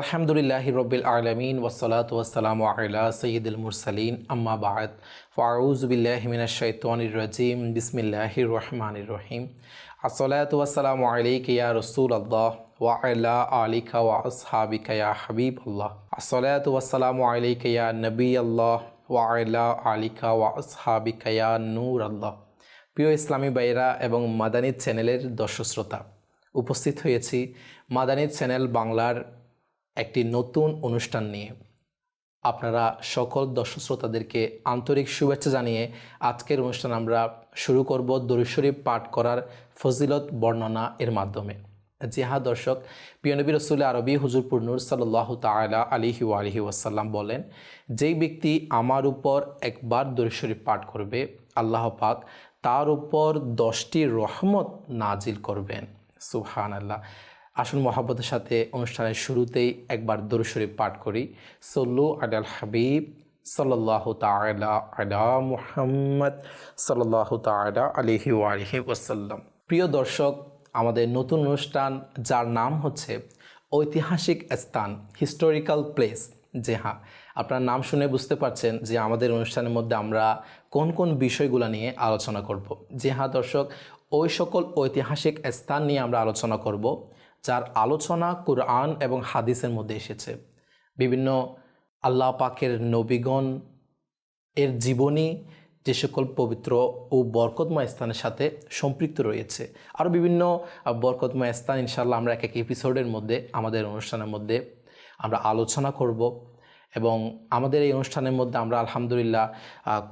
আলহামদুলিল্লাহ রবিল আলমিন ওসলাত ওসালাম আলা সঈদুল মুরসালিন। আম্মা বাদ। ফাউজবিল্লাহমিনশৈতনির রাজিম। বিসমিল্লাহির রহমানির রহিম। আসসালাত ওয়াসালাম আলাইক ইয়া রসুল আল্লাহ ওয়া আলা আলিকা ওয়া আসহাবিকা ইয়া হাবিব আল্লাহ আসসালাত ওয়াসালাম আলাইক ইয়া নবী আল্লাহ ওয়া আলা আলিকা ওয়া আসহাবিকা ইয়া নূর আল্লাহ প্রিয় ইসলামী বাইরা এবং মাদানী চ্যানেলের দর্শক শ্রোতা, উপস্থিত হয়েছি মাদানী চ্যানেল বাংলার একটি নতুন অনুষ্ঠান নিয়ে। আপনারা সকল দর্শক শ্রোতাদেরকে আন্তরিক শুভেচ্ছা জানিয়ে আজকের অনুষ্ঠান আমরা শুরু করব দরুশরীফ পাঠ করার ফজিলত বর্ণনা এর মাধ্যমে। জি হ্যাঁ দর্শক পিয়নবী রসুল আরবি হুজুরপুর নূর সাল্লাহ তালা আলিহি আলিহি ওয়াসাল্লাম বলেন, যেই ব্যক্তি আমার উপর একবার দরুশরীফ পাঠ করবে, আল্লাহ পাক তার উপর দশটি রহমত নাজিল করবেন। সুহান আল্লাহ আসুন মহাব্বতের সাথে অনুষ্ঠানের শুরুতেই একবার দরুশরীফ পাঠ করি। সল্লু আডাল হাবিব সাল্লাহ তালা মুহাম্মদ সাল্লাহ তালা আলিহি আলহি ওসাল্লাম প্রিয় দর্শক, আমাদের নতুন অনুষ্ঠান, যার নাম হচ্ছে ঐতিহাসিক স্থান হিস্টোরিক্যাল প্লেস যে হ্যাঁ আপনার নাম শুনে বুঝতে পারছেন যে আমাদের অনুষ্ঠানের মধ্যে আমরা কোন কোন বিষয়গুলো নিয়ে আলোচনা করব। যে হ্যাঁ দর্শক, ওই সকল ঐতিহাসিক স্থান নিয়ে আমরা আলোচনা করব। যার আলোচনা কোরআন এবং হাদিসের মধ্যে এসেছে। বিভিন্ন আল্লাহ পাকের নবীগণ এর জীবনী যে সকল পবিত্র ও বরকতময় স্থানের সাথে সম্পৃক্ত রয়েছে। আরও বিভিন্ন বরকতময় স্থান ইনশাল্লাহ আমরা এক এক এপিসোডের মধ্যে, আমাদের অনুষ্ঠানের মধ্যে আমরা আলোচনা করব এবং আমাদের এই অনুষ্ঠানের মধ্যে আমরা আলহামদুলিল্লাহ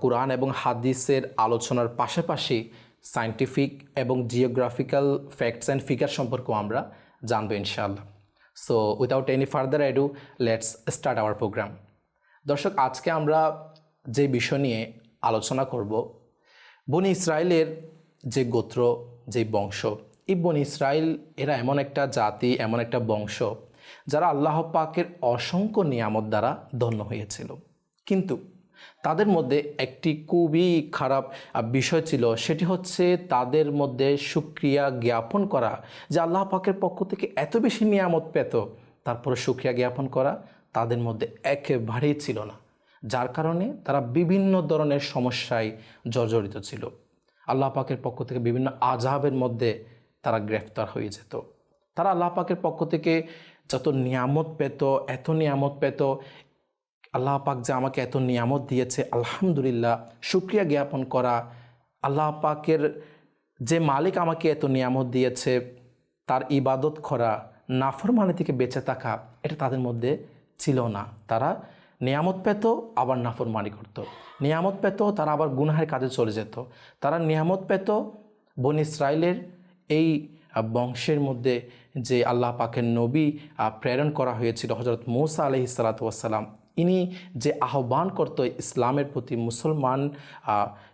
কোরআন এবং হাদিসের আলোচনার পাশাপাশি সায়েন্টিফিক এবং জিওগ্রাফিক্যাল ফ্যাক্টস অ্যান্ড ফিগার সম্পর্কেও আমরা জানব ইনশাআল্লাহ। So without any further ado let's start our program দর্শক, আজকে আমরা যে বিষয় নিয়ে আলোচনা করব, বনি ইসরায়েলের যে গোত্র, যে বংশ, এই বনি ইসরায়েল এরা এমন একটা জাতি, এমন একটা বংশ যারা আল্লাহ পাকের অসংখ্য নিয়ামত দ্বারা ধন্য হয়েছিল। কিন্তু তাদের মধ্যে একটি খুবই খারাপ বিষয় ছিল। সেটি হচ্ছে তাদের মধ্যে সুক্রিয়া জ্ঞাপন করা, যে আল্লাহ পাকের পক্ষ থেকে এত বেশি নিয়ামত পেত। তারপরে সুক্রিয়া জ্ঞাপন করা তাদের মধ্যে একেবারেই ছিল না, যার কারণে তারা বিভিন্ন ধরনের সমস্যায় জর্জরিত ছিল। আল্লাহ পাকের পক্ষ থেকে বিভিন্ন আজাবের মধ্যে তারা গ্রেফতার হয়ে যেত। তারা আল্লাহ পাকের পক্ষ থেকে যত নিয়ামত পেত, এত নিয়ামত পেত আল্লাহ পাক যে আমাকে এত নিয়ামত দিয়েছে, আলহামদুলিল্লাহ, শুক্রিয়া জ্ঞাপন করা, আল্লাহ পাকের যে মালিক আমাকে এত নিয়ামত দিয়েছে, তার ইবাদত করা, নাফরমানি থেকে বেঁচে থাকা, এটা তাদের মধ্যে ছিল না। তারা নিয়ামত পেত, আবার নাফরমানি করত। নিয়ামত পেত, তারা আবার গুনাহের কাজে চলে যেত। তারা নিয়ামত পেত বন ইসরায়েলের এই বংশের মধ্যে যে আল্লাহ পাকের নবী প্রেরণ করা হয়েছিল হজরত মৌসা আলহি সালাতাম ইনি যে আহ্বান করত ইসলামের প্রতি মুসলমান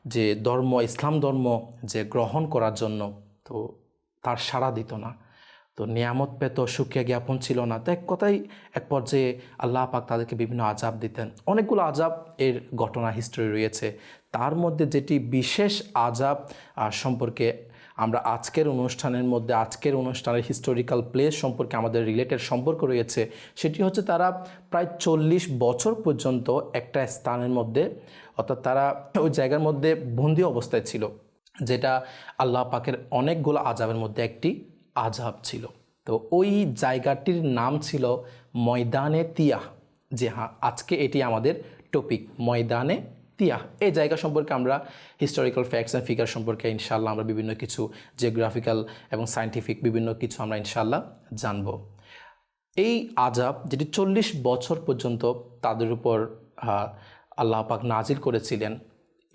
যে ধর্ম, ইসলাম ধর্ম যে গ্রহণ করার জন্য, তো তার সাড়া দিত না। তো নিয়ামত পেত সুখিয়া জ্ঞাপন ছিল না। তো এক কথাই এক পর্যায়ে আল্লাহ পাক তাদেরকে বিভিন্ন আজাব দিতেন। অনেকগুলো আজাব এর ঘটনা হিস্ট্রি রয়েছে। তার মধ্যে যেটি বিশেষ আজাব সম্পর্কে আমরা আজকের অনুষ্ঠানের মধ্যে, আজকের অনুষ্ঠানের হিস্টোরিক্যাল প্লেস সম্পর্কে আমাদের রিলেটেড সম্পর্ক রয়েছে, সেটি হচ্ছে তারা প্রায় চল্লিশ বছর পর্যন্ত একটা স্থানের মধ্যে, অর্থাৎ তারা ওই জায়গার মধ্যে বন্দি অবস্থায় ছিল, যেটা আল্লাহ পাকের অনেকগুলো আজাবের মধ্যে একটি আজাব ছিল। তো ওই জায়গাটির নাম ছিল ময়দানে তিয়া যে হ্যাঁ আজকে এটি আমাদের টপিক ময়দানে তিয়া এই জায়গা সম্পর্কে আমরা হিস্টোরিক্যাল ফ্যাক্টস অ্যান্ড ফিগার সম্পর্কে ইনশাল্লাহ আমরা বিভিন্ন কিছু জিওগ্রাফিক্যাল এবং সায়েন্টিফিক বিভিন্ন কিছু আমরা ইনশাল্লাহ জানব। এই আজাব যেটি চল্লিশ বছর পর্যন্ত তাদের উপর আল্লাহ পাক নাজির করেছিলেন,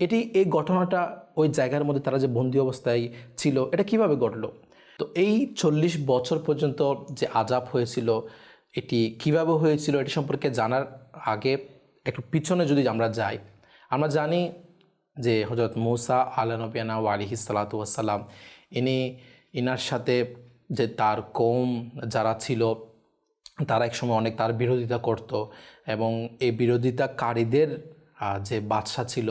এটি এই ঘটনাটা ওই জায়গার মধ্যে তারা যে বন্দি অবস্থায় ছিল, এটা কীভাবে ঘটলো? তো এই চল্লিশ বছর পর্যন্ত যে আজাব হয়েছিল, এটি কীভাবে হয়েছিল, এটি সম্পর্কে জানার আগে একটু পিছনে যদি আমরা যাই আমরা জানি যে হজরত মৌসা আল্লাহ নবিয়ানা আলিহি সালাতাম ইনি ইনার সাথে যে তার কম যারা ছিল, তারা একসময় অনেক তার বিরোধিতা করত এবং এই বিরোধিতাকারীদের যে বাদশা ছিল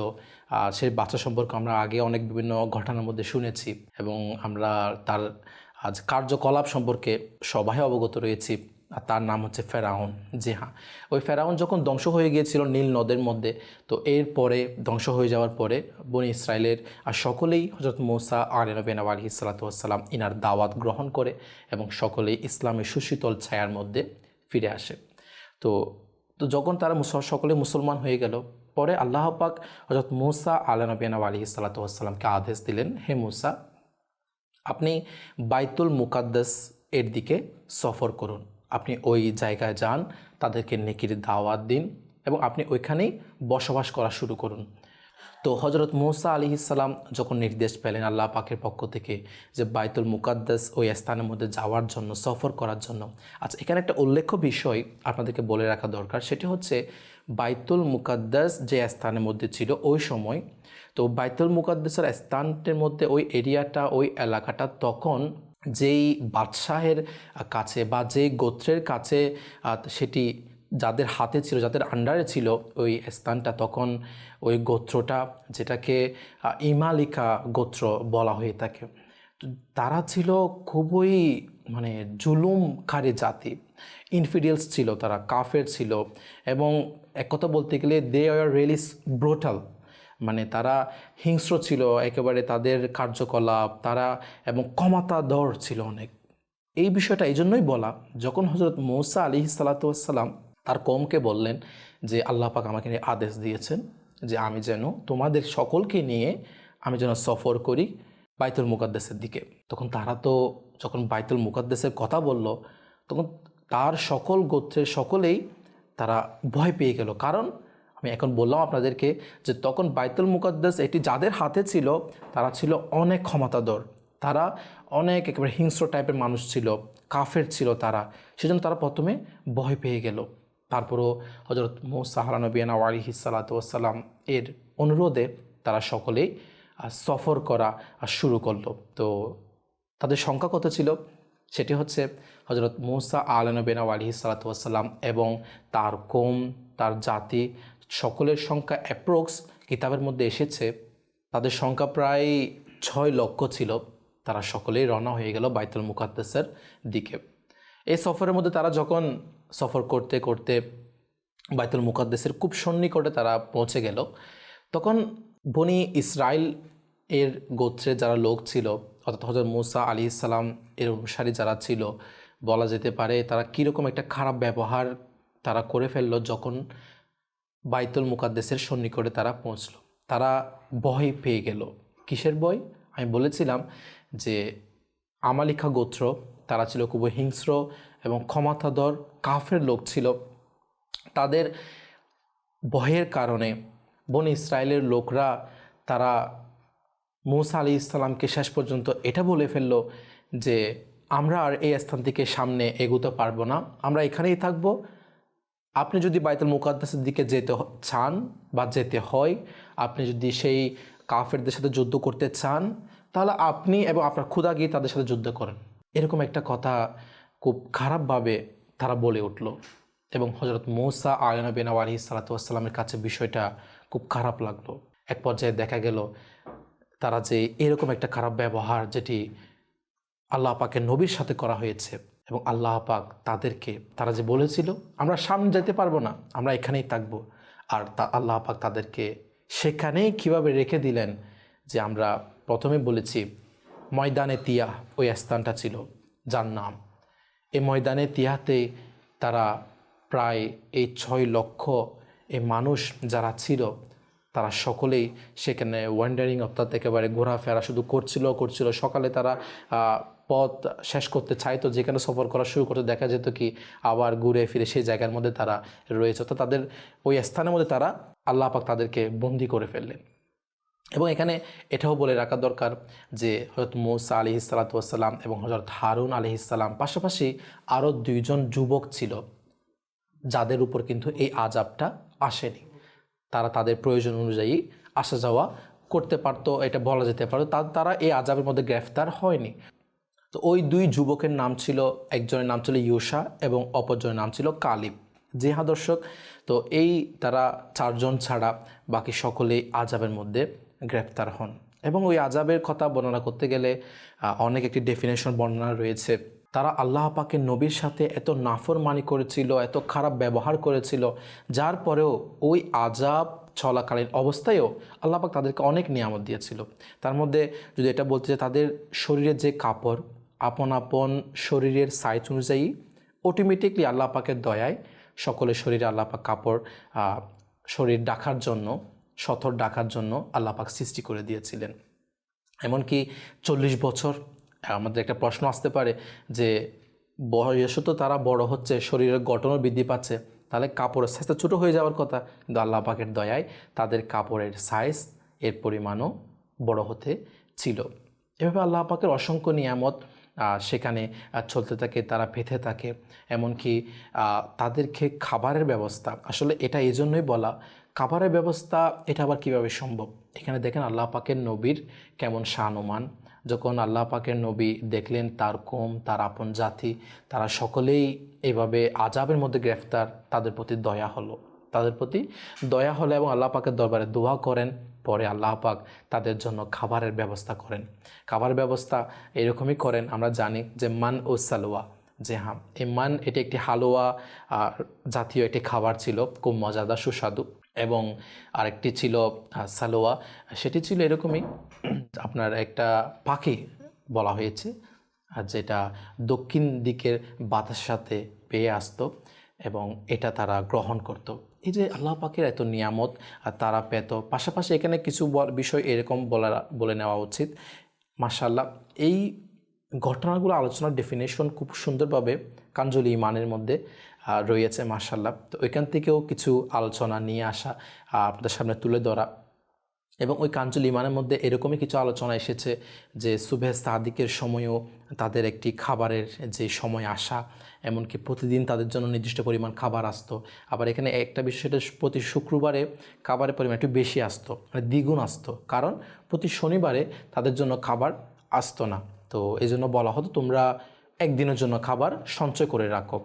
সেই বাচ্চা সম্পর্কে আমরা আগে অনেক বিভিন্ন ঘটনার মধ্যে শুনেছি এবং আমরা তার আজ কার্যকলাপ সম্পর্কে সবাই অবগত রয়েছি। আর তার নাম হচ্ছে ফেরাউন। জি হ্যাঁ। ওই ফেরাউন যখন ধ্বংস হয়ে গিয়েছিল নীল নদের মধ্যে, তো এর পরে, ধ্বংস হয়ে যাওয়ার পরে বনি ইসরায়েলের আর সকলেই হজরত মৌসা আলিনবেন আলী সালাতাম ইনার দাওয়াত গ্রহণ করে এবং সকলেই ইসলামের সুশীতল ছায়ার মধ্যে ফিরে আসে। তো তো যখন তারা সকলে মুসলমান হয়ে গেল, পরে আল্লাহ পাক হজরত মুসা আলানবিয়ানা আলী সালাতামকে আদেশ দিলেন, হে মুসা, আপনি বাইতুল মুকাদ্দাস এর দিকে সফর করুন। আপনি ওই জায়গায় যান, তাদেরকে নেকির দাওয়াত দিন এবং আপনি ওইখানেই বসবাস করা শুরু করুন। তো হজরত মৌসা আলী ইসালাম যখন নির্দেশ পেলেন আল্লাহ পাকের পক্ষ থেকে যে বাইতুল মুকাদ্দাস ওই স্থানের মধ্যে যাওয়ার জন্য, সফর করার জন্য। আচ্ছা এখানে একটা উল্লেখ্য বিষয় আপনাদেরকে বলে রাখা দরকার, সেটি হচ্ছে বাইতুল মুকাদ্দাস যে স্থানের মধ্যে ছিল ওই সময়, তো বাইতুল মুকাদ্দাসের স্থানটির মধ্যে ওই এরিয়াটা, ওই এলাকাটা তখন যেই বাদশাহের কাছে বা যেই গোত্রের কাছে সেটি যাদের হাতে ছিল, যাদের আন্ডারে ছিল ওই স্থানটা, তখন ওই গোত্রটা যেটাকে ইমালিকা গোত্র বলা হয়ে থাকে। তারা ছিল খুবই মানে জুলুমকারী জাতি। ইনফিডিয়েলস ছিল তারা, কাফের ছিল এবং এক কথা বলতে গেলে দে আর রিয়েলি ব্রোটাল মানে তারা হিংস্র ছিল, একেবারে তাদের কার্যকলাপ, তারা এবং ক্ষমতাধর ছিল অনেক। এই বিষয়টা এই জন্যই বলা, যখন হজরত মৌসা আলী সালাতাম তার কমকে বললেন যে, আল্লাহ পাক আমাকে আদেশ দিয়েছেন যে, আমি যেন তোমাদের সকলকে নিয়ে আমি যেন সফর করি বাইতুল মুকাদ্দেসের দিকে। তখন তারা তো যখন বাইতুল মুকাদ্দেসের কথা বলল, তখন তার সকল গোত্রের সকলেই তারা ভয় পেয়ে গেল। কারণ আমি এখন বললাম আপনাদেরকে যে তখন বাইতুল মুকাদ্দাস এটি যাদের হাতে ছিল, তারা ছিল অনেক ক্ষমতাধর। তারা অনেক একেবারে হিংস্র টাইপের মানুষ ছিল, কাফের ছিল তারা। সেজন্য তারা প্রথমে ভয় পেয়ে গেল। তারপরও হজরত মোসাহারা মৌসাহারানবিয়ানা আলিহি সালাতাম এর অনুরোধে তারা সকলেই সফর করা শুরু করল। তো তাদের সংখ্যা কত ছিল? সেটি হচ্ছে হজরত মৌসা আলনবেনা আলী সালাতাম এবং তার কোম, তার জাতি সকলের সংখ্যা অ্যাপ্রক্স কিতাবের মধ্যে এসেছে। তাদের সংখ্যা প্রায় ছয় লক্ষ ছিল। তারা সকলেই রওনা হয়ে গেল বাইতুল মুকাদ্দাসের দিকে। এই সফরের মধ্যে তারা যখন সফর করতে করতে বাইতুল মুকাদ্দেসের খুব সন্নিকটে তারা পৌঁছে গেল, তখন বনি ইসরায়েল এর গোত্রে যারা লোক ছিল, অর্থাৎ হজরত মুসা আলী ইসলাম এর অনুসারী যারা ছিল, বলা যেতে পারে তারা কীরকম একটা খারাপ ব্যবহার তারা করে ফেলল যখন বাইতুল মুকাদ্দেসের সন্নিকটে তারা পৌঁছলো। তারা ভয় পেয়ে গেল। কিসের ভয়? আমি বলেছিলাম যে আমালিকা গোত্র, তারা ছিল খুবই হিংস্র এবং ক্ষমতাধর কাফের লোক ছিল। তাদের ভয়ের কারণে বন ইসরায়েলের লোকরা তারা মৌসা আলী ইসলামকে শেষ পর্যন্ত এটা বলে ফেলল যে, আমরা আর এই স্থান থেকে সামনে এগোতে পারব না। আমরা এখানেই থাকব। আপনি যদি বাইতুল মুকাদ্দাসের দিকে যেতে চান বা যেতে হয়, আপনি যদি সেই কাফেরদের সাথে যুদ্ধ করতে চান, তাহলে আপনি এবং আপনার ক্ষুদা গিয়ে তাদের সাথে যুদ্ধ করেন। এরকম একটা কথা খুব খারাপভাবে তারা বলে উঠল এবং হজরত মৌসা আয়না বেনা আলী সালাতামের কাছে বিষয়টা খুব খারাপ লাগল। এক পর্যায়ে দেখা গেল তারা যে এরকম একটা খারাপ ব্যবহার যেটি আল্লাহ পাকের নবীর সাথে করা হয়েছে এবং আল্লাহ পাক তাদেরকে, তারা যে বলেছিল, আমরা সামনে যেতে পারব না, আমরা এখানেই থাকব। আর তা আল্লাহ পাক তাদেরকে সেখানেই কীভাবে রেখে দিলেন যে আমরা প্রথমে বলেছি, ময়দানে তিয়া ওই স্থানটা ছিল, যার নাম। এই ময়দানে তিয়াতে তারা প্রায় এই ছয় লক্ষ এই মানুষ যারা ছিল তারা সকলেই সেখানে ওয়ান্ডারিং অর্থাৎ একেবারে ঘোরাফেরা শুধু করছিল করছিল। সকালে তারা পথ শেষ করতে চাইতো, যেখানে সফর করা শুরু করতে দেখা যেত কি আবার ঘুরে ফিরে সেই জায়গার মধ্যে তারা রয়েছে। তো তাদের ওই স্থানের মধ্যে তারা আল্লাহ পাক তাদেরকে বন্দি করে ফেললেন। এবং এখানে এটাও বলে রাখা দরকার যে হজরত মৌসা আলি সালাতাম এবং হজরত হারুন আলি ইসালাম পাশাপাশি আরও দুইজন যুবক ছিল, যাদের উপর কিন্তু এই আজাবটা আসেনি। তারা তাদের প্রয়োজন অনুযায়ী আসা যাওয়া করতে পারতো, এটা বলা যেতে পারতো তা, তারা এই আজাবের মধ্যে গ্রেফতার হয়নি। তো ওই দুই যুবকের নাম ছিল, একজনের নাম ছিল ইউসা এবং অপরজনের নাম ছিল কালিব। যে হা দর্শক, তো এই তারা চারজন ছাড়া বাকি সকলেই আজাবের মধ্যে গ্রেফতার হন। এবং ওই আজাবের কথা বর্ণনা করতে গেলে অনেক একটি ডেফিনেশন বর্ণনা রয়েছে। তারা আল্লাহ পাকের নবীর সাথে এত নাফরমানি করেছিল, এত খারাপ ব্যবহার করেছিল, যার পরেও ওই আজাব চলাকালীন অবস্থায়ও আল্লাহ পাক তাদেরকে অনেক নিয়ামত দিয়েছিল। তার মধ্যে যদি এটা বলতে চাই, তাদের শরীরের যে কাপড়, আপন আপন শরীরের সাইজ অনুযায়ী অটোমেটিকলি আল্লাহ পাকের দয়ায় সকলের শরীরে আল্লাহ পাক কাপড় শরীর ডাকার জন্য, সথর ডাকার জন্য আল্লাহ পাক সৃষ্টি করে দিয়েছিলেন। এমনকি চল্লিশ বছর আমাদের একটা প্রশ্ন আসতে পারে যে বয়সও তো তারা বড় হচ্ছে, শরীরের গঠনও বৃদ্ধি পাচ্ছে, তাহলে কাপড়ের সাইজ তো ছোটো হয়ে যাওয়ার কথা। কিন্তু আল্লাহ পাকের দয়ায় তাদের কাপড়ের সাইজ এর পরিমাণও বড় হতে ছিল। এভাবে আল্লাহ পাকের অসংখ্য নিয়ামত সেখানে চলতে থাকে, তারা পেতে থাকে। এমনকি তাদেরকে খাবারের ব্যবস্থা, আসলে এটা এই জন্যই বলা, খাবারের ব্যবস্থা, এটা আবার কীভাবে সম্ভব? এখানে দেখেন আল্লাহ পাকের নবীর কেমন শানুমান যখন আল্লাহ পাকের নবী দেখলেন তার কোম, তার আপন জাতি, তারা সকলেই এভাবে আজাবের মধ্যে গ্রেফতার, তাদের প্রতি দয়া হলো। তাদের প্রতি দয়া হলো এবং আল্লাহ পাকের দরবারে দোয়া করেন। পরে আল্লাহ পাক তাদের জন্য খাবারের ব্যবস্থা করেন। খাবার ব্যবস্থা এরকমই করেন, আমরা জানি যে মান ও সালোয়া যে হ্যাঁ এই মান এটি একটি হালুয়া জাতীয় একটি খাবার ছিল, খুব মজাদার, সুস্বাদু। এবং আরেকটি ছিল সালোয়া। সেটি ছিল এরকমই, আপনার একটা পাখি বলা হয়েছে যেটা দক্ষিণ দিকের বাতাসের সাথে পেয়ে আসতো এবং এটা তারা গ্রহণ করত। এই যে আল্লাহ পাখির এত নিয়ামত তারা পেত, পাশাপাশি এখানে কিছু বিষয় এরকম বলা বলে নেওয়া উচিত। মাশাল্লাহ এই ঘটনাগুলো আলোচনার ডেফিনেশন খুব সুন্দরভাবে কাঞ্জলি ইমানের মধ্যে রয়েছে মাশাল্লাহ তো ওইখান থেকেও কিছু আলোচনা নিয়ে আসা আপনাদের সামনে তুলে ধরা। এবং ওই কাঞ্চুল ইমানের মধ্যে এরকমই কিছু আলোচনা এসেছে যে সুবেহ সাদিকের সময়ও তাদের একটি খাবারের যে সময় আসা, এমনকি প্রতিদিন তাদের জন্য নির্দিষ্ট পরিমাণ খাবার আসতো। আবার এখানে একটা বিষয় সেটা প্রতি শুক্রবারে খাবারের পরিমাণ একটু বেশি আসতো মানে দ্বিগুণ আসতো। কারণ প্রতি শনিবারে তাদের জন্য খাবার আসতো না। তো এই জন্য বলা হতো, তোমরা একদিনের জন্য খাবার সঞ্চয় করে রাখো।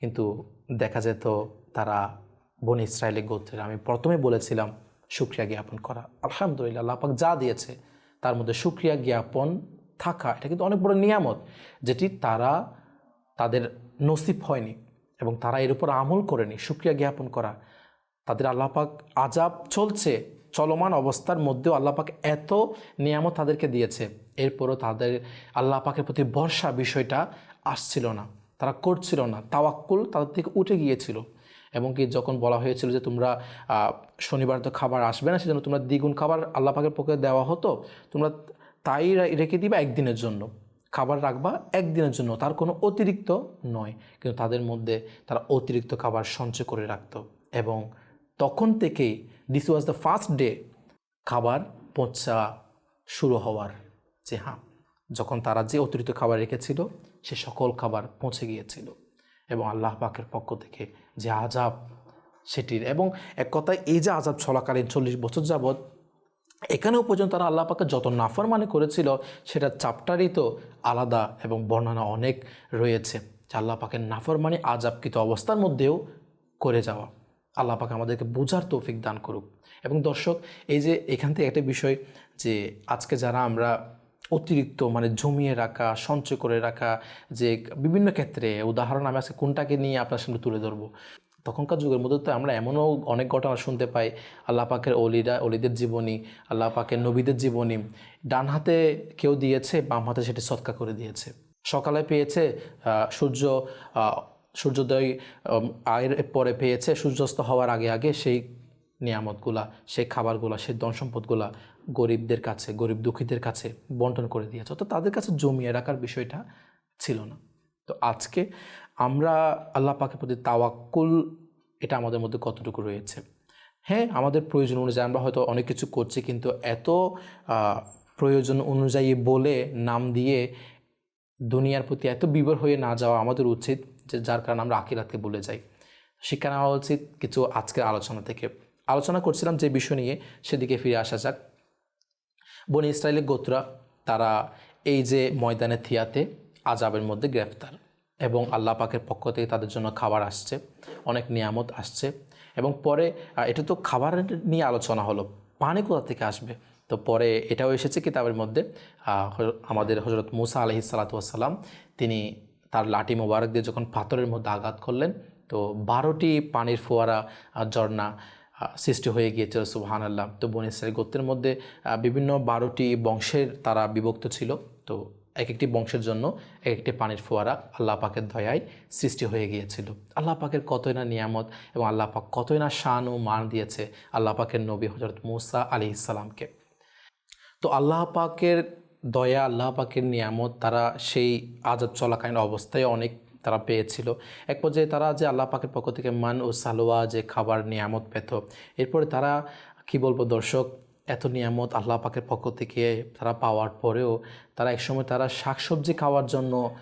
কিন্তু দেখা যেত তারা বন ইসরায়েলের গোত্রের, আমি প্রথমে বলেছিলাম সুক্রিয়া জ্ঞাপন করা। আলহামদুলিল্লাহ, আল্লাহ পাক যা দিয়েছে, তার মধ্যে সুক্রিয়া জ্ঞাপন থাকা, এটা কিন্তু অনেক বড় নিয়ামত, যেটি তারা, তাদের নসিব হয়নি এবং তারা এর উপর আমল করেনি। সুক্রিয়া জ্ঞাপন করা। তাদের আল্লাহ পাক আজাব চলছে। চলমান অবস্থার মধ্যেও আল্লাহ পাক এত নিয়ামত তাদেরকে দিয়েছে। এরপরও তাদের আল্লাহ পাকের প্রতি ভরসা বিষয়টা আসছিল না। তারা করছিল না। তাওয়াক্কুল তাদের থেকে উঠে গিয়েছিল। এবং কি যখন বলা হয়েছিল যে তোমরা শনিবার তো খাবার আসবে না, সেজন্য তোমরা দ্বিগুণ খাবার আল্লাহ পাকের পক্ষে দেওয়া হতো, তোমরা তাই রেখে দিবা একদিনের জন্য। খাবার রাখবা একদিনের জন্য। তার কোনো অতিরিক্ত নয়। কিন্তু তাদের মধ্যে তারা অতিরিক্ত খাবার সঞ্চয় করে রাখত। এবং তখন থেকেই this was the first day খাবার পচা শুরু হওয়ার যে হ্যাঁ যখন তারা যে অতিরিক্ত খাবার রেখেছিল, সে সকল খাবার পৌঁছে গিয়েছিল এবং আল্লাহ পাকের পক্ষ থেকে যে আজাব সেটির এবং এক কথায় এই যে আজাব চলাকালীন চল্লিশ বছর যাবৎ, এখানেও পর্যন্ত তারা আল্লাহ পাকে যত নাফরমানি করেছিল সেটা চাপটারই তো আলাদা এবং বর্ণনা অনেক রয়েছে আল্লাহ পাকের নাফরমানি আজাবকৃত অবস্থার মধ্যেও করে যাওয়া। আল্লাহ পাক আমাদেরকে বোঝার তৌফিক দান করুক। এবং দর্শক, এই যে এখান থেকে একটা বিষয় যে আজকে যারা আমরা অতিরিক্ত মানে জমিয়ে রাখা, সঞ্চয় করে রাখা, যে বিভিন্ন ক্ষেত্রে উদাহরণ আমি আজকে কোনটাকে নিয়ে আপনার সামনে তুলে ধরবো। তখনকার যুগের মধ্যে তো আমরা এমনও অনেক ঘটনা শুনতে পাই, আল্লাহ পাকের অলিরা, অলিদের জীবনী, আল্লাহ পাকের নবীদের জীবনী, ডান হাতে কেউ দিয়েছে, বাম হাতে সেটি সৎকা করে দিয়েছে। সকালে পেয়েছে সূর্য সূর্যোদয় আয়ের পরে পেয়েছে, সূর্যাস্ত হওয়ার আগে আগে সেই নিয়ামতগুলা, সেই খাবারগুলা, সেই ধন সম্পদগুলা গরিবদের কাছে, গরিব দুঃখীদের কাছে বন্টন করে দিয়েছে। অর্থাৎ তাদের কাছে জমিয়ে রাখার বিষয়টা ছিল না। তো আজকে আমরা আল্লাহ পাকের প্রতি তাওয়াক্কুল, এটা আমাদের মধ্যে কতটুকু রয়েছে? হ্যাঁ আমাদের প্রয়োজন অনুযায়ী আমরা হয়তো অনেক কিছু করছি, কিন্তু এত প্রয়োজন অনুযায়ী বলে, নাম দিয়ে দুনিয়ার প্রতি এত বিবর হয়ে না যাওয়া আমাদের উচিত। যে যার কারণে আমরা আকিরাতকে ভুলে যাই। শিক্ষা নেওয়া উচিত কিছু আজকের আলোচনা থেকে। আলোচনা করছিলাম যে বিষয় নিয়ে, সেদিকে ফিরে আসা যাক। বনি ইসরায়েলের গোত্রা, তারা এই যে ময়দানে থিয়াতে আজাবের মধ্যে গ্রেফতার এবং আল্লাহ পাকের পক্ষ থেকে তাদের জন্য খাবার আসছে, অনেক নিয়ামত আসছে এবং পরে এটা তো খাবার নিয়ে আলোচনা হলো, পানি কোথা থেকে আসবে? তো পরে এটাও এসেছে কিতাবের মধ্যে আমাদের হজরত মুসা আলহি সালাতাম তিনি তার লাঠি মোবারক দিয়ে যখন পাথরের মধ্যে আঘাত করলেন, তো বারোটি পানির ফোয়ারা ঝর্ণা সৃষ্টি হয়ে গিয়েছিল সুবহান আল্লাহ তো বন গোত্রের মধ্যে বিভিন্ন বারোটি বংশের তারা বিভক্ত ছিল। তো এক একটি বংশের জন্য এক একটি পানির ফোয়ারা আল্লাহ পাকের দয়ায় সৃষ্টি হয়ে গিয়েছিল। আল্লাহ পাকের কতই না নিয়ামত এবং আল্লাহ পাক কতই না শান ও মান দিয়েছে আল্লাহ পাকের নবী হজরত মুসা আলি ইসালামকে তো আল্লাহ পাকের দয়া, আল্লাহ পাকের নিয়ামত, তারা সেই আজাদ চলাকালীন অবস্থায় অনেক তারা পেয়েছিল। এক পর্যায়ে তারা যে আল্লাহ পাকের পক্ষ থেকে মান ও সালোয়া, যে খাবার নিয়ামত পেত, এরপরে তারা, কি বলব দর্শক, এত নিয়ামত আল্লাহ পাকের পক্ষ থেকে তারা পাওয়ার পরেও তারা একসময় তারা শাকসবজি খাওয়ার জন্য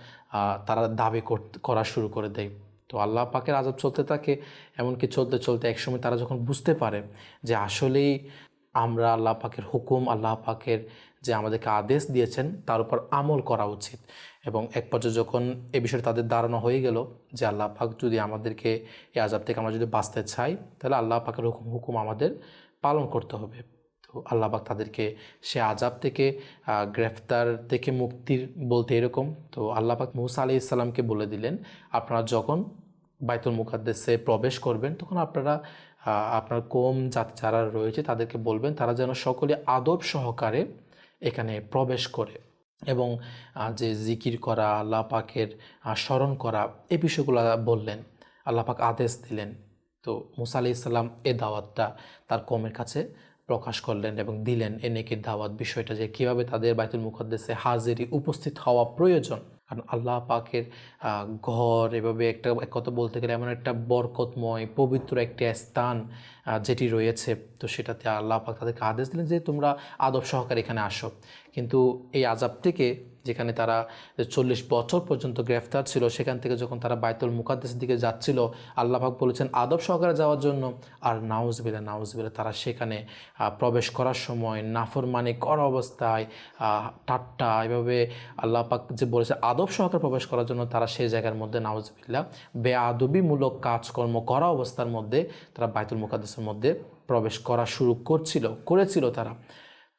তারা দাবি কর- শুরু করে দেয়। তো আল্লাহ পাকের আজাব চলতে থাকে, এমনকি চলতে চলতে একসময় তারা যখন বুঝতে পারে যে আসলেই আমরা আল্লাহ পাকের হুকুম, আল্লাহ পাকের যে আমাদেরকে আদেশ দিয়েছেন, তার উপর আমল করা উচিত। এবং এক পর্যায়ে যখন এ বিষয়ে তাদের ধারণা হয়ে গেল যে আল্লাহ পাক যদি আমাদেরকে এই আজাব থেকে আমরা যদি বাঁচতে চাই, তাহলে আল্লাহ পাকের হুকুম হুকুম আমাদের পালন করতে হবে। তো আল্লাহ পাক তাদেরকে সে আজাব থেকে গ্রেফতার থেকে মুক্তির বলতে এরকম। তো আল্লাহ পাক মুসা আলি ইসলামকে বলে দিলেন, আপনারা যখন বাইতুল মুকাদ্দেসে প্রবেশ করবেন, তখন আপনারা আপনার কোম জাত যারা রয়েছে তাদেরকে বলবেন, তারা যেন সকলে আদব সহকারে এখানে প্রবেশ করে এবং যে জিকির করা আল্লাহ পাকের স্মরণ করা, এ বিষয়গুলো বললেন আল্লাহ পাক আদেশ দিলেন। তো মুসা আলি ইসলাম এ দাওয়াতটা তার কমের কাছে প্রকাশ করলেন এবং দিলেন। এ নেকির দাওয়াত বিষয়টা যে কীভাবে তাদের বাইতুল মুখদ্দেশে হাজিরি উপস্থিত হওয়া প্রয়োজন কারণ আল্লাহ পাকের ঘর এভাবে একটা, এক কথা বলতে গেলে এমন একটা বরকতময়, পবিত্র একটি স্থান যেটি রয়েছে। তো সেটাতে আল্লাহ পাক তাদেরকে আদেশ দিলেন যে তোমরা আদব সহকারে এখানে আসো। কিন্তু এই আজাব থেকে যেখানে তারা চল্লিশ বছর পর্যন্ত গ্রেফতার ছিল, সেখান থেকে যখন তারা বাইতুল মুকাদ্দেসের দিকে যাচ্ছিল, আল্লাহ পাক বলেছেন, আদব সহকারে যাওয়ার জন্য। আর নাউজবিলা নাউজবিলা তারা সেখানে প্রবেশ করার সময় নাফরমানি করা অবস্থায় ঠাট্টা এভাবে আল্লাহ পাক যে বলেছে, আদব সহকারে প্রবেশ করার জন্য তারা সেই জায়গার মধ্যে নাউজবিল্লা বেআদবিমূলক কাজকর্ম করা অবস্থার মধ্যে তারা বাইতুল মুকাদ্দেসের মধ্যে প্রবেশ করা শুরু করছিল, করেছিল তারা।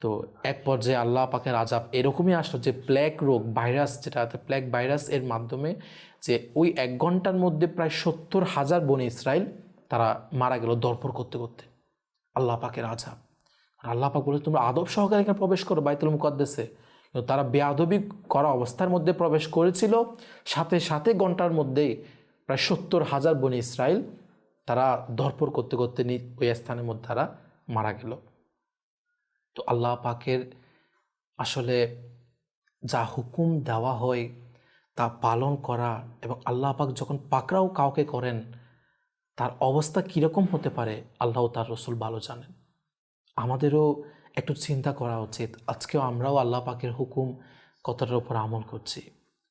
তো এক পর্যায়ে আল্লাহ পাকের আজাব এরকমই আসলো যে প্ল্যাক রোগ ভাইরাস যেটা প্ল্যাক ভাইরাস এর মাধ্যমে যে ওই এক ঘণ্টার মধ্যে প্রায় সত্তর হাজার বনে ইসরায়েল তারা মারা গেল দরপর করতে করতে। আল্লাহ পাকের আজাব আল্লাহ পাক বলে, তোমরা আদব সহকারে এখানে প্রবেশ করো বাইতুল মুকদ্দেসে। কিন্তু তারা বেআদবি করা অবস্থার মধ্যে প্রবেশ করেছিল। সাথে সাথে ঘণ্টার মধ্যেই প্রায় সত্তর হাজার বনে ইসরায়েল তারা দরপর করতে করতে ওই স্থানের মধ্যে তারা মারা গেল। তো আল্লাহ পাকের আসলে যা হুকুম দেওয়া হয় তা পালন করা এবং আল্লাহ পাক যখন পাকরাও কাউকে করেন, তার অবস্থা কীরকম হতে পারে আল্লাহ তার রসুল ভালো জানেন। আমাদেরও একটু চিন্তা করা উচিত। আজকেও আমরাও আল্লাহ পাকের হুকুম কতটার উপর আমল করছি?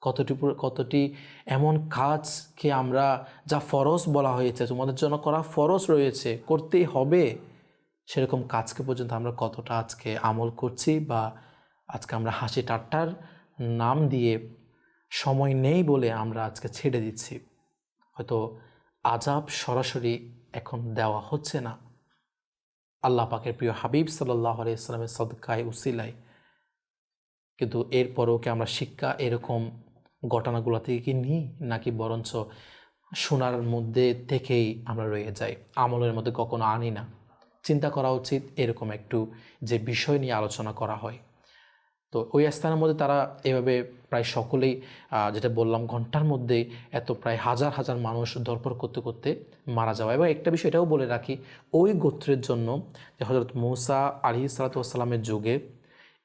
কতটি কতটি এমন কাজকে আমরা যা ফরজ বলা হয়েছে, তোমাদের জন্য করা ফরজ রয়েছে, করতেই হবে। সেরকম কাজকে পর্যন্ত আমরা কতটা আজকে আমল করছি বা আজকে আমরা হাসি ঠাট্টার নাম দিয়ে সময় নেই বলে আমরা আজকে ছেড়ে দিচ্ছি। হয়তো আজাব সরাসরি এখন দেওয়া হচ্ছে না। আল্লাহ পাকের প্রিয় হাবিব সাল্লাহ আলাইসলামের সদকায় উসিলায়। কিন্তু এরপরেও কি আমরা শিক্ষা এরকম ঘটনাগুলো থেকে কি নিই? নাকি বরঞ্চ শোনার মধ্যে থেকেই আমরা রয়ে যাই? আমলের মধ্যে কখনো আনি না। চিন্তা করা উচিত এরকম একটু যে বিষয় নিয়ে আলোচনা করা হয়। তো ওই স্থানের মধ্যে তারা এভাবে প্রায় সকলেই যেটা বললাম ঘণ্টার মধ্যে এত প্রায় হাজার হাজার মানুষ দরপর করতে করতে মারা যাওয়া। এবং একটা বিষয় এটাও বলে রাখি, ওই গোত্রের জন্য যে হজরত মৌসা আলি সালাতামের যুগে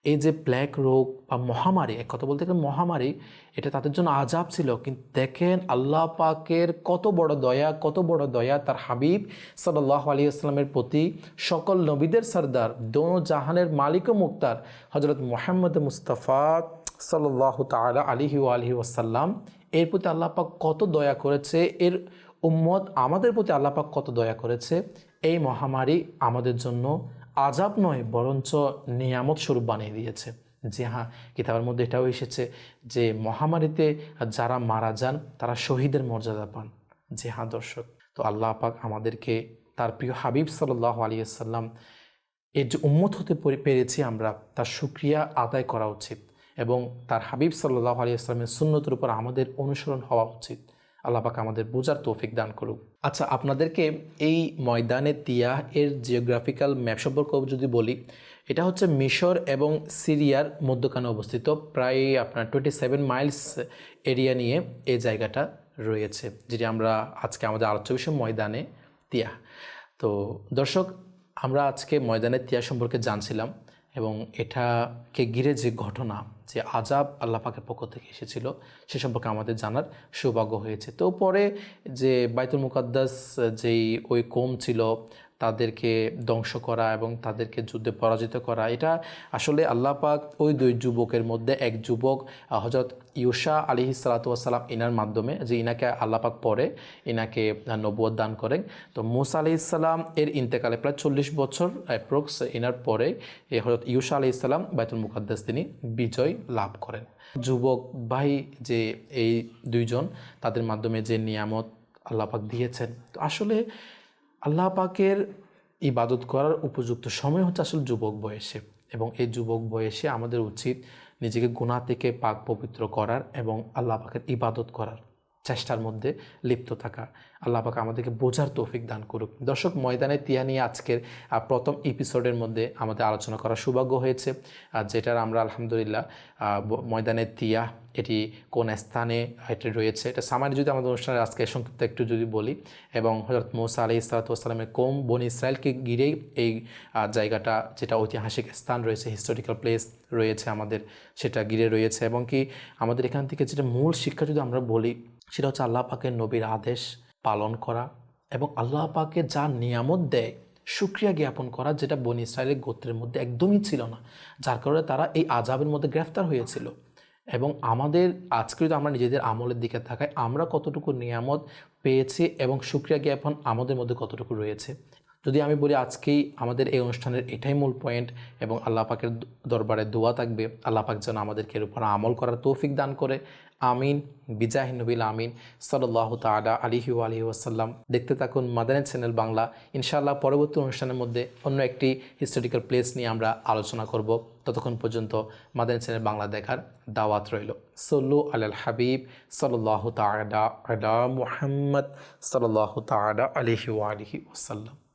এই যে ব্ল্যাক রোগ বা মহামারী, এক কথা বলতে গেলে মহামারী, এটা তাদের জন্য আজাব ছিল। কিন্তু দেখেন আল্লাহ পাকের কত বড় দয়া, কত বড় দয়া তার হাবিব সাল্লাহ আলী আসলামের প্রতি, সকল নবীদের সর্দার, দোনো জাহানের মালিক ও মুক্তার হজরত মোহাম্মদ মুস্তাফা সাল্লাহ তালা আলিহি আলহি ওয়াসাল্লাম, এর প্রতি আল্লাহ পাক কত দয়া করেছে, এর উম্মত আমাদের প্রতি আল্লাহ পাক কত দয়া করেছে, এই মহামারী আমাদের জন্য আজাব নয়, বরঞ্চ নিয়ামত স্বরূপ বানিয়ে দিয়েছে। যে হ্যাঁ কিতাবের মধ্যে এটাও এসেছে যে মহামারীতে যারা মারা যান, তারা শহীদের মর্যাদা পান। যে হ্যাঁ দর্শক, তো আল্লাহ পাক আমাদেরকে, তার প্রিয় হাবিব সাল্লাহ আলিয়াল্লাম এর যে উম্মত হতে পেরেছি আমরা, তার সুক্রিয়া আদায় করা উচিত এবং তার হাবিব সাল্লাহ আলী আসলামের সুন্নতের উপর আমাদের অনুসরণ হওয়া উচিত। আল্লাহ পাক আমাদের বোঝার তৌফিক দান করুক। আচ্ছা আপনাদেরকে এই ময়দানে তিয়া এর জিওগ্রাফিক্যাল ম্যাপ সম্পর্কে যদি বলি, এটা হচ্ছে মিশর এবং সিরিয়ার মধ্যখানে অবস্থিত। প্রায় আপনার টোয়েন্টি সেভেন মাইলস এরিয়া নিয়ে এই জায়গাটা রয়েছে, যেটি আমরা আজকে আমাদের আলোচ্য বিষয় ময়দানে তিয়া তো দর্শক, আমরা আজকে ময়দানে তিয়া সম্পর্কে জানছিলাম এবং এটাকে ঘিরে যে ঘটনা যে আজাব আল্লাহ পাকের পক্ষ থেকে এসেছিল, সে সম্পর্কে আমাদের জানার সৌভাগ্য হয়েছে। তো পরে যে বাইতুল মুকাদ্দাস যেই ওই কোম ছিল তাদেরকে ধ্বংস করা এবং তাদেরকে যুদ্ধে পরাজিত করা। এটা আসলে আল্লাহ পাক ওই দুই যুবকের মধ্যে এক যুবক হজরত ইউসা আলী সালাতাম ইনার মাধ্যমে, যে ইনাকে আল্লাহ পাক পরে ইনাকে নবুয় দান করেন। তো মুসা আলি ইসলাম এর ইন্তেকালে প্রায় চল্লিশ বছর অ্যাপ্রক্স ইনার পরে হজরত ইউসা আলি ইসলাম বাইতুল মুকাদ্দাস তিনি বিজয় লাভ করেন। যুবক ভাই যে এই দুইজন, তাদের মাধ্যমে যে নিয়ামত আল্লাহ পাক দিয়েছেন। তো আসলে আল্লাহ পাকের ইবাদত করার উপযুক্ত সময় হচ্ছে আসলে যুবক বয়সে এবং এই যুবক বয়সে আমাদের উচিত নিজেকে গুণা থেকে পাক পবিত্র করার এবং আল্লাহ পাকের ইবাদত করার। চেষ্টার মধ্যে লিপ্ত থাকা। আল্লাহ আমাদেরকে বোঝার তৌফিক দান করুক। দর্শক, ময়দানে তিয়া নিয়ে আজকের প্রথম এপিসোডের মধ্যে আমাদের আলোচনা করার সৌভাগ্য হয়েছে। আর যেটার আমরা আলহামদুলিল্লাহ ময়দানে তিয়া, এটি কোন স্থানে এটি রয়েছে। এটা সামান্য যদি আমাদের অনুষ্ঠানের আজকে সংক্ষিপ্ত একটু যদি বলি, এবং হজরত মৌসা আলি ইসলাতামের কোম বন ইসরায়েলকে ঘিরেই এই জায়গাটা, যেটা ঐতিহাসিক স্থান রয়েছে হিস্টোরিক্যাল প্লেস রয়েছে আমাদের, সেটা ঘিরে রয়েছে। এবং কি আমাদের এখান থেকে যেটা মূল শিক্ষা যদি আমরা বলি সেটা হচ্ছে আল্লাহ পাকের নবীর আদেশ পালন করা এবং আল্লাহ পাকে যা নিয়ামত দেয় সুক্রিয়া জ্ঞাপন করা যেটা বন ইসরায়েলের গোত্রের মধ্যে একদমই ছিল না। যার কারণে তারা এই আজাবের মধ্যে গ্রেফতার হয়েছিল। এবং আমাদের আজকে যদি আমরা নিজেদের আমলের দিকে তাকাই, আমরা কতটুকু নিয়ামত পেয়েছি এবং সুক্রিয়া জ্ঞাপন আমাদের মধ্যে কতটুকু রয়েছে? যদি আমি বলি আজকেই আমাদের এই অনুষ্ঠানের এটাই মূল পয়েন্ট এবং আল্লাহ পাকের দরবারে দোয়া থাকবে, আল্লাহ পাক যেন আমাদেরকে এর উপর আমল করার তৌফিক দান করে আমিন, বিজাহিন নবিল আমিন সাল্লাহ তালা আলিহি আলহি ওয়াসাল্লাম। দেখতে থাকুন মাদানের চ্যানেল বাংলা। ইনশাআল্লাহ পরবর্তী অনুষ্ঠানের মধ্যে অন্য একটি হিস্টোরিক্যাল প্লেস নিয়ে আমরা আলোচনা করব। ততক্ষণ পর্যন্ত মাদানের চ্যানেল বাংলা দেখার দাওয়াত রইল। সল্লু আল হাবিব সাল্লাহ তালা আলা মুহাম্মদ সাল্লাহ তালা আলিহি আলহি ওয়াসাল্লাম।